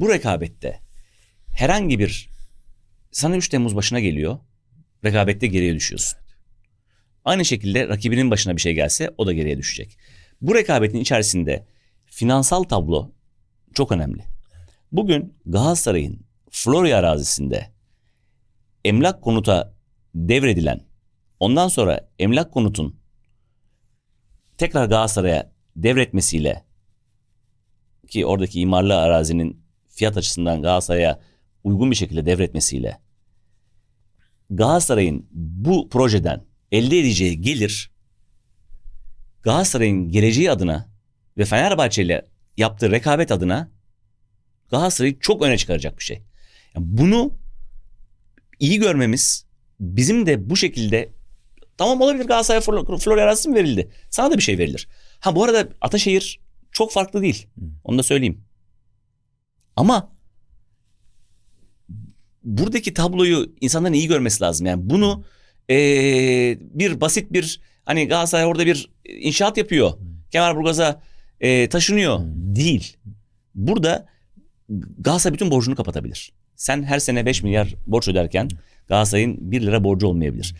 bu rekabette herhangi bir sana 3 Temmuz başına geliyor. Rekabette geriye düşüyorsun. Aynı şekilde rakibinin başına bir şey gelse o da geriye düşecek. Bu rekabetin içerisinde finansal tablo çok önemli. Bugün Galatasaray'ın Florya arazisinde emlak konuta devredilen ondan sonra emlak konutun tekrar Galatasaray'a devretmesiyle ki oradaki imarlı arazinin fiyat açısından Galatasaray'a uygun bir şekilde devretmesiyle Galatasaray'ın bu projeden elde edeceği gelir Galatasaray'ın geleceği adına ve Fenerbahçe ile yaptığı rekabet adına Galatasaray'ı çok öne çıkaracak bir şey. Yani bunu iyi görmemiz bizim de bu şekilde tamam olabilir Galatasaray'a Flo- Florya verildi? Sana da bir şey verilir. Ha bu arada Ataşehir çok farklı değil. Onu da söyleyeyim. Ama buradaki tabloyu insanların iyi görmesi lazım. Yani bunu eee, bir basit bir hani Galatasaray orada bir inşaat yapıyor. Kemerburgaz'a eee, taşınıyor. Değil. Burada Galatasaray bütün borcunu kapatabilir. Sen her sene 5 milyar borç öderken Galatasaray'ın 1 lira borcu olmayabilir.